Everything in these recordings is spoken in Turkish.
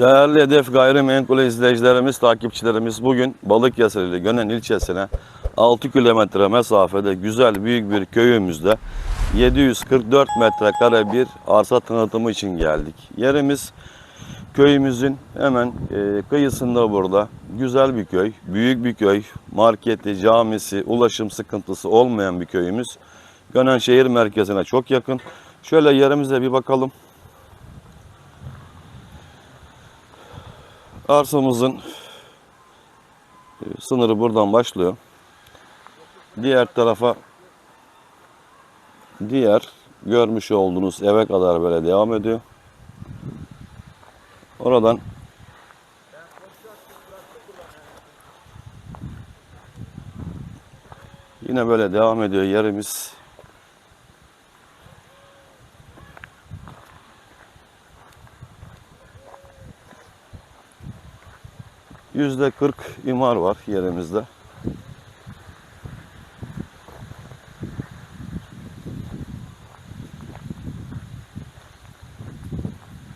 Değerli Hedef Gayrimenkul izleyicilerimiz, takipçilerimiz bugün Balıkesir ile Gönen ilçesine 6 kilometre mesafede güzel büyük bir köyümüzde 744 metrekare bir arsa tanıtımı için geldik. Yerimiz köyümüzün hemen e, kıyısında burada. Güzel bir köy, büyük bir köy. Marketi, camisi, ulaşım sıkıntısı olmayan bir köyümüz. Gönen şehir merkezine çok yakın. Şöyle yerimize bir bakalım. Arsamızın e, sınırı buradan başlıyor. Diğer tarafa diğer görmüş olduğunuz eve kadar böyle devam ediyor. Oradan yine böyle devam ediyor yerimiz. Yüzde 40 imar var yerimizde.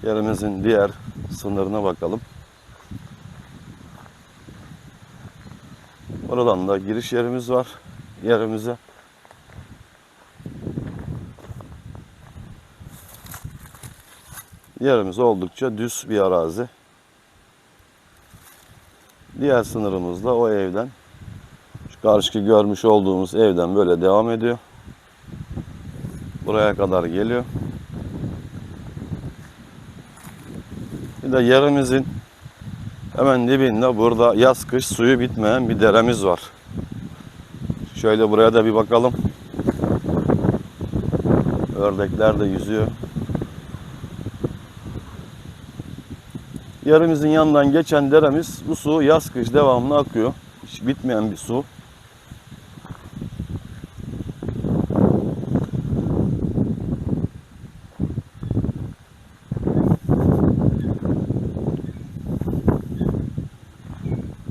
Yerimizin diğer sınırına bakalım. Oradan da giriş yerimiz var yerimize. Yerimiz oldukça düz bir arazi. Diğer sınırımız da o evden. Şu karşıki görmüş olduğumuz evden böyle devam ediyor. Buraya kadar geliyor. Bir de yerimizin hemen dibinde burada yaz kış suyu bitmeyen bir deremiz var. Şöyle buraya da bir bakalım. Ördekler de yüzüyor. Yerimizin yanından geçen deremiz bu su yaz kış devamlı akıyor. Hiç bitmeyen bir su.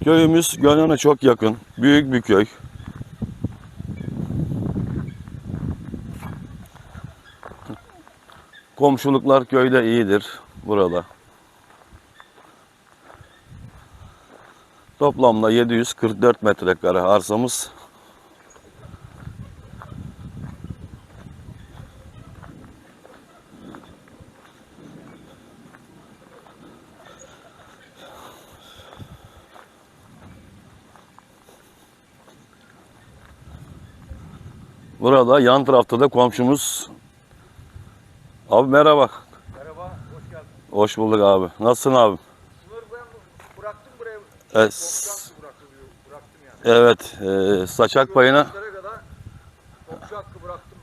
Köyümüz Gönen'e çok yakın. Büyük bir köy. Komşuluklar köyde iyidir burada. Toplamda 744 metrekare arsamız. Burada yan tarafta da komşumuz. Abi merhaba. Merhaba, hoş geldin. Hoş bulduk abi. Nasılsın abi? Evet. Evet, e, saçak payına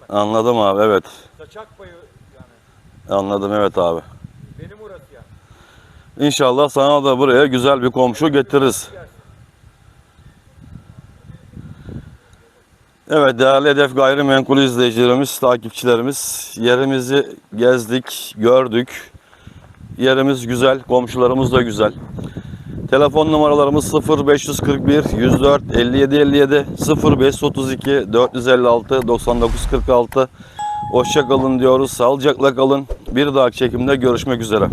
anladım abi. Evet, Saçak payı yani. anladım evet abi. Benim orası yani. İnşallah sana da buraya güzel bir komşu getiririz. Evet değerli Hedef Gayrimenkul izleyicilerimiz, takipçilerimiz yerimizi gezdik, gördük. Yerimiz güzel, komşularımız da güzel. Telefon numaralarımız 0541 104 57 57 0532 456 99 46. Hoşça kalın diyoruz. Sağlıcakla kalın. Bir dahaki çekimde görüşmek üzere.